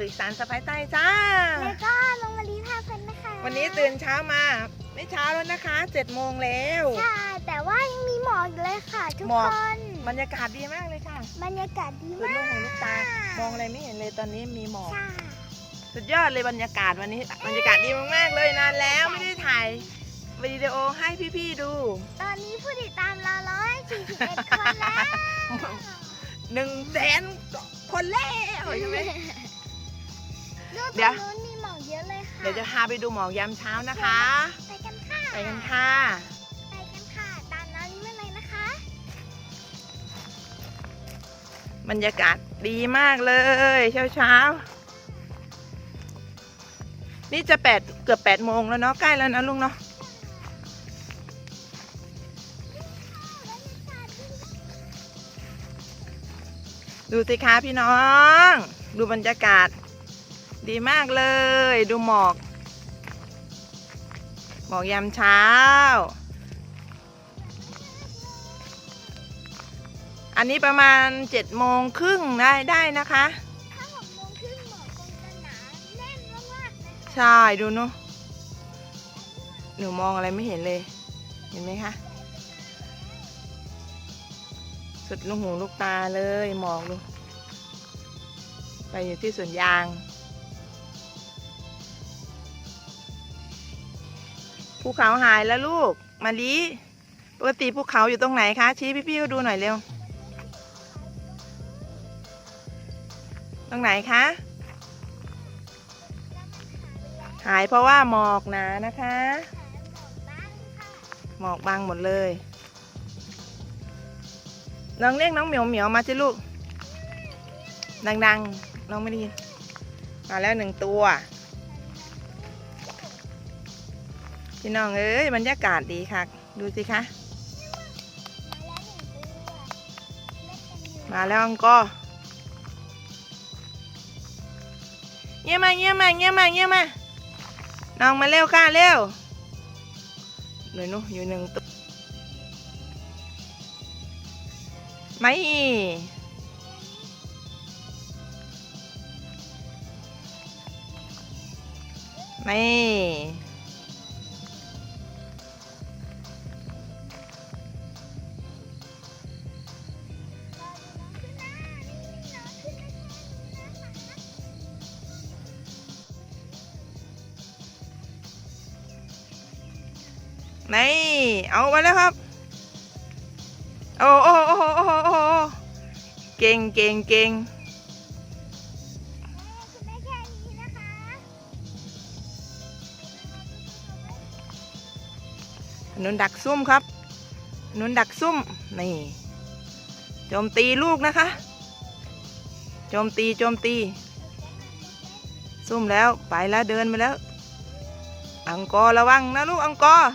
ลุยสารสะพายใต้จ้า แล้วก็ลงมาลีพาเพลินนะคะวันนี้ตื่นเช้ามา ไม่เช้าแล้วนะคะเจ็ดโมงแล้วใช่แต่ว่ายังมีหมอกอยู่เลยค่ะ ทุกหมอกคนบรรยากาศดีมากเลยค่ะบรรยากาศดีสุดมาลูกกหูลูกตามองอะไรไม่เห็นเลยตอนนี้มีหมอกใช่สุดยอดเลยบรรยากาศวันนี้บรรยากาศดีมากๆเลยนานแล้วไม่ได้ถ่ายวิดีโอให้พี่ๆดู ตอนนี้ผู้ติดตามเราร้อยสี่สิบเอ็ดคนแล้วหนึ่งแสนคนแล้วใช่ไหมดูต เดี๋รยวงนู้นมีหมอกเยอะเลยค่ะเดี๋ยวจะพาไปดูหมอกยามเช้านะคะ ไปกันค่ะไปกันค่ะไปกันค่ะตามน้องนี้มาเลยนะคะ บรรยากาศดีมากเลยเช้าเช้าๆนี่จะแปดเกือบแปดโมงแล้วเนาะใกล้แล้วนะลุงเนาะดูสิคะพี่น้อง ดูบรรยากาศ ดีมากเลย ดูหมอก หมอกยามเช้า อันนี้ประมาณเจ็ดโมงครึ่งได้ได้นะคะ ถ้าหกโมงครึ่งหมอกคงจะหนาแน่นมากๆเลยค่ะใช่ดูเนาะหนูมองอะไรไม่เห็นเลย เห็นไหมคะ สุดลูกหูลูกตาเลยมองดูไปอยู่ที่สวนยาง ภูเขาหายแล้วลูกมาลีปกติภูเขาอยู่ตรงไหนคะ ชี้พี่ๆก็ดูหน่อยเร็ว ตรงไหนคะ หายเพราะว่าหมอกหนานะคะ หมอกบังหมดเลย น้องเรียกน้องเหมียวเหมียวมาสิลูก ดังๆ น้องไม่ได้ยิน มาแล้วหนึ่งตัว พี่น้องเอ้ยบรรยากาศดีค่ะ ดูสิคะ มาแล้วอังกอร์เยี่ยมาเยี่ยมาเยี่ยมาเยี่ยมาน้องมาเร็วค่ะเร็วหนูนู่อยู่หนึ่งตัวไม่ไม่ ไม่เอามาแล้วครับ โอ้โอ้โอ้โอ้โอ้โอ้เก่งเก่งเก่งคุนดักซุ่มครับถนนดักซุ่มนี่โจมตีลูกนะคะ โจมตีโจมตี ซุ่มแล้วไปแล้วเดินไปแล้ว อังกอร์ระวังนะลูกอังกอร์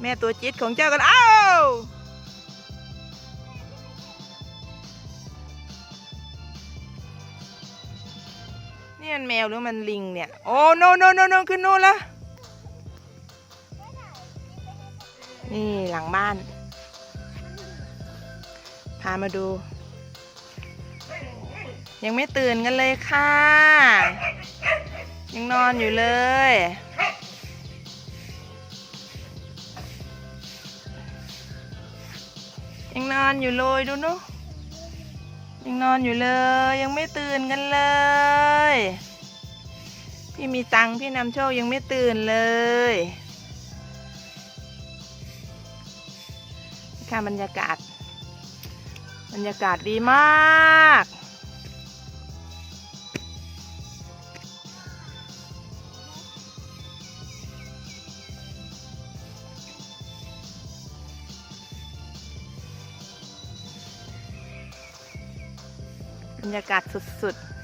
แม่ตัวจิตของเจ้ากันอ้าวนี่มันแมวหรือมันลิงเนี่ย โอ้โนโนโนโนขึ้นโนู่นล้วนี่หลังบ้าน พามาดู ยังไม่ตื่นกันเลยค่ะ ยังนอนอยู่เลย ยังนอนอยู่เลยดูนุยังนอนอยู่เลย ยังไม่ตื่นกันเลย พี่มีตังพี่นำโชคยังไม่ตื่นเลยค่ะบรรยากาศ บรรยากาศดีมาก รรยากาศสุดๆ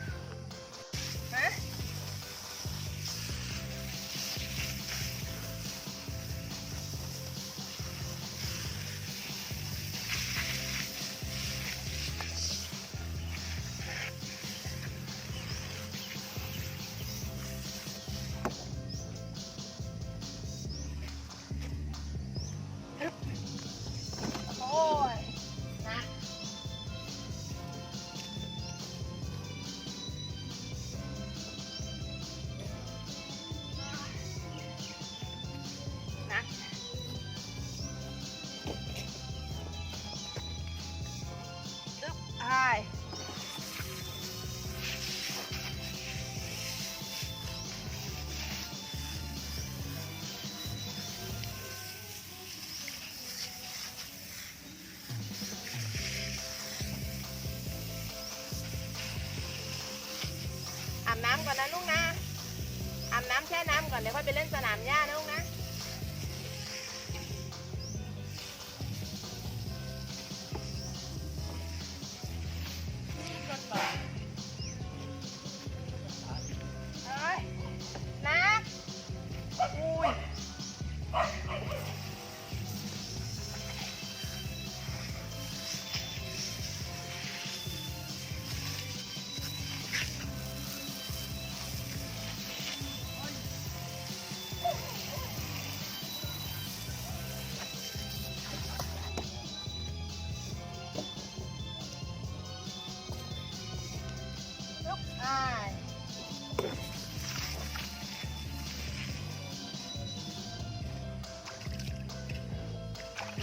ก่อนเดี๋ยวค่อยไปเล่นสนามหญ้านะ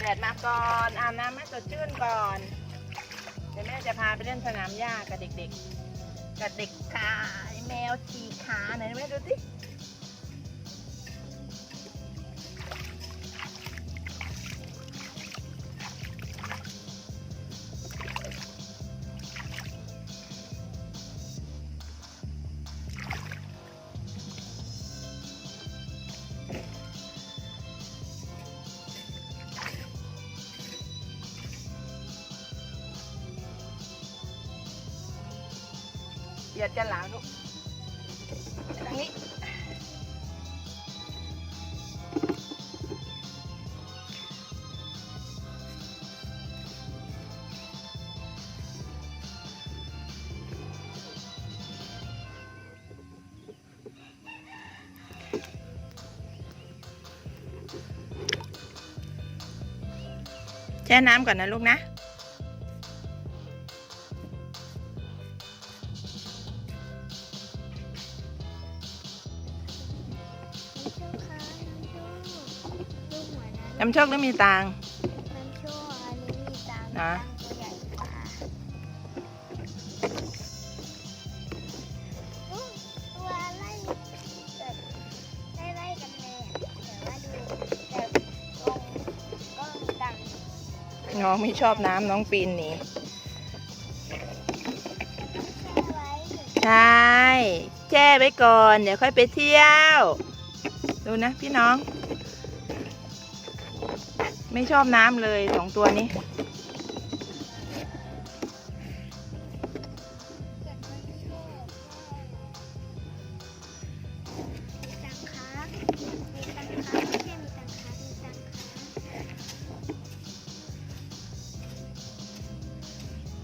แดดมาก่อนอาบน้ำให้สดชื่นก่อน เดี๋ยวแม่จะพาไปเล่นสนามหญ้ากับเด็กๆ กับเด็กขาแมวขี่ขาไหนแม่ดูสิ เหยียดกันหลังลูกทางนี้แช่น้ำก่อนนะลูกนะำโชคค่ะน้ำโชคลูกหัวนะน้ำโชคหรือมีตังค์น้ำโชคอันนี้มีตังค์นะตังค์ตัวใหญ่กว่าอู้ตัวไล่แบบไล่ๆกันเลยอะแต่ว่าดูแต่ตรงก็มีตังค์น้องไม่ชอบน้ำน้องปีนหนีแช่ไว้ถึงใช่แช่ไว้ก่อน เดี๋ยวค่อยไปเที่ยว ดูนะพี่น้อง ไม่ชอบน้ำเลยสองตัวนี้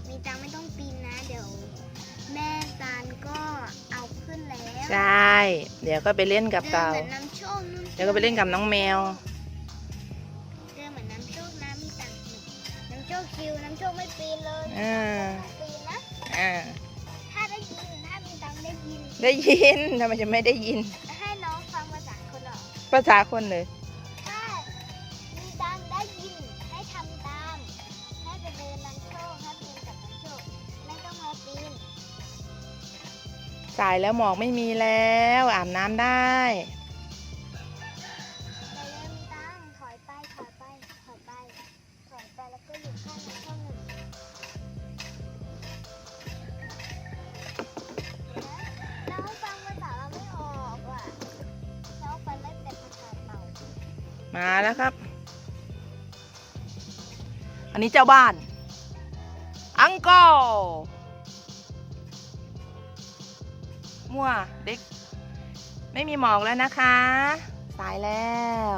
มีตังค์ไม่ต้องปีนนะ เดี๋ยว แม่ตาลก็เอาขึ้นแล้วใช่ เดี๋ยวก็ไปเล่นกับเต่า ดินหมือนน้ำโชคนู่น เดี๋ยวก็ไปเล่นกับน้องแมว เลยอ่าปีนนะอ่าถ้าได้ยิน ถ้ามีตังค์ได้ยิน ได้ยินทำไมจะไม่ได้ยิน ให้น้องฟังภาษาคนออก ภาษาคนเลย ถ้ามีตังค์ได้ยิน ให้ทำตาม ให้ไปเดินน้ำโชคให้ปีนกับน้ำโชคไม่ต้องมาปีน สายแล้วหมอกไม่มีแล้ว อาบน้ำได้ นนี้เจ้าบ้าน อังกอร์มั่วเด็ก ไม่มีหมอกแล้วนะคะ สายแล้ว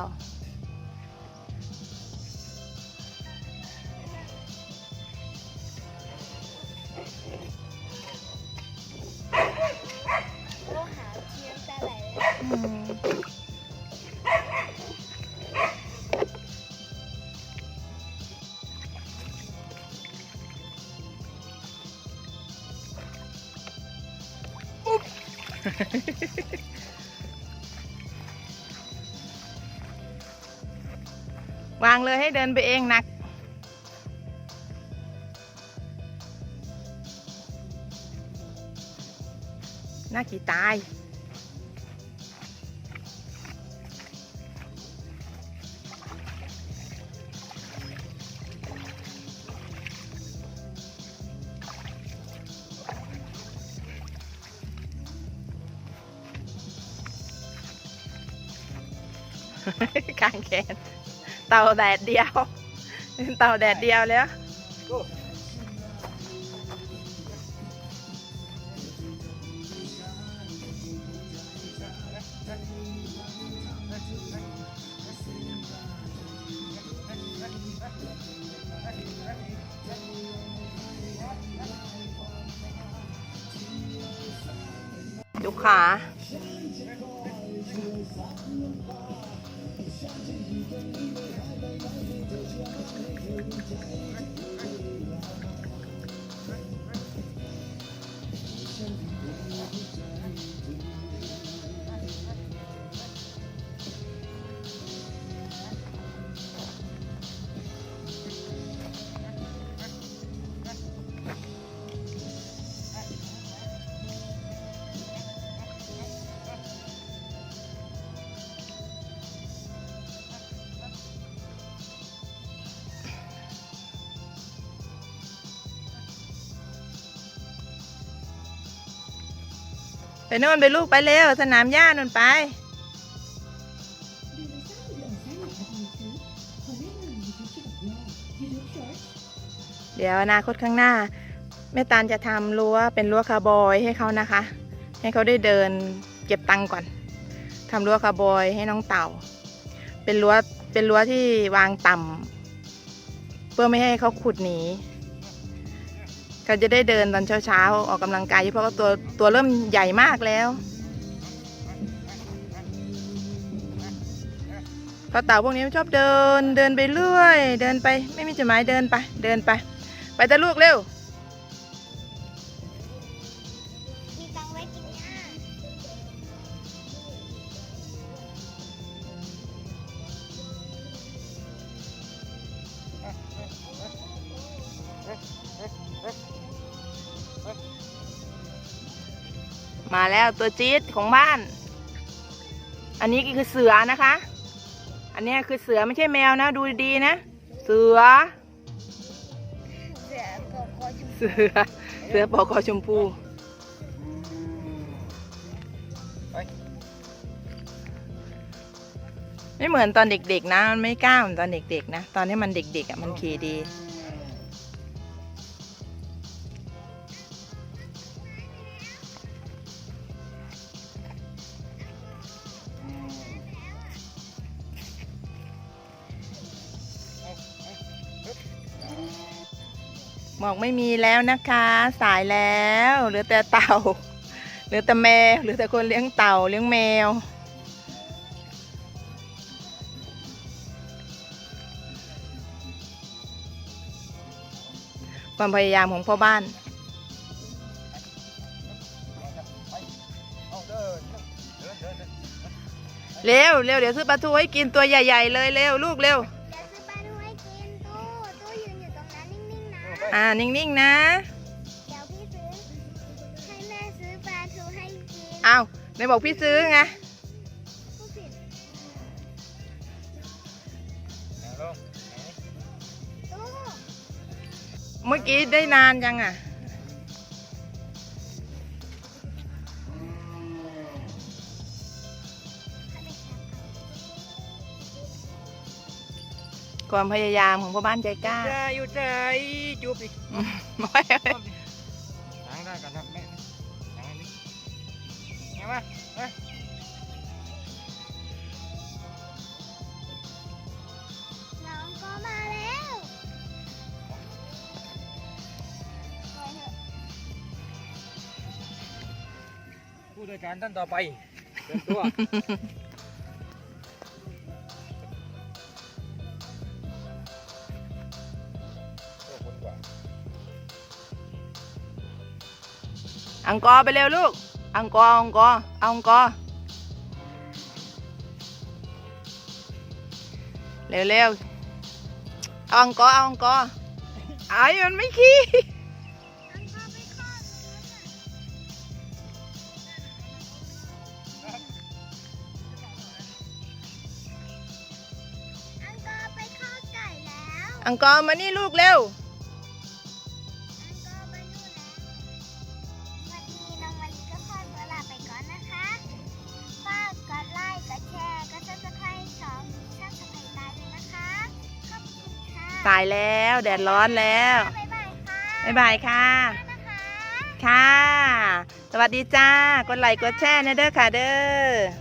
วางเลยให้เดินไปเองหนัก น่ากี่ตาย กางแขน เตาแดดเดียว เตาแดดเดียวแล้ว ดูขา ไปโน่นไปลูกไปเร็วสนามหญ้านู่นไปเดี๋ยวอนาคตข้างหน้า แม่ตาลจะทำรั้วเป็นรั้วคาร์บอยให้เขานะคะ ให้เขาได้เดินเก็บตังค์ก่อนทำรั้วคาร์บอยให้น้องเต่า เป็นรั้วเป็นรั้วที่วางต่ำเพื่อไม่ให้เขาขุดหนี ก็จะได้เดินตอนเช้าๆ ออกกำลังกายเพราะว่าตัวตัวเริ่มใหญ่มากแล้วเพราะเต่าพวกนี้ชอบเดินเดินไปเรื่อย เดินไปไม่มีจุดหมายเดินไป เดินไป ไปแต่ลูกเร็ว แล้วตัวจี๊ดของบ้าน อันนี้ก็คือเสือนะคะ อันนี้คือเสือไม่ใช่แมวนะ ดูดีๆนะ เสือเสือปกคอชมเสือเสือปอกคอชมพู ไม่เหมือนตอนเด็กๆนะ มันไม่กล้าเหมือนตอนเด็กๆนะ ตอนที่มันเด็กๆอะมันขี่ดี หมอกไม่มีแล้วนะคะ สายแล้วเหลือแต่เต่าเหลือแต่แมวเหลือแต่คนเลี้ยงเต่าเลี้ยงแมว ความพยายามของพ่อบ้านเร็วเร็วเดี๋ยวซื้อปลาทูให้กินตัวใหญ่ ๆ เลยเร็วลูกเร็ว อ่า นิ่งๆ นะ เดี๋ยวพี่ซื้อ ให้แม่ซื้อปลาทูให้กินอ้าวไหนบอกพี่ซื้อไง ผู้ผิดตู้ เมื่อกี้ได้นานยังอะ ความพยายามของพ่อบ้านใจกล้าใจอยู่ใจจูบดิไม่จูบดิล้างได้กันครับแม่ล้างอันนี้ไงวะเอ้ยน้องก็มาแล้วไปเถอะผู้โดยการท่านต่อไปเดินตัวตัว อังกอไปเร็วลูก อังกออังกอเอาอังกอเร็วเร็วเอาอังกอเอาอังกอไอ้มันไม่ขี้อังกอไปคลอไก่แล้วอังกอมานี่ลูกเร็ว สายแล้ว แดดร้อนแล้วบ๊ายบายค่ะบ๊ายบายค่ะ นะคะ ค่ะ สวัสดีจ้ากดไลค์กดแชร์นะเด้อค่ะเด้อ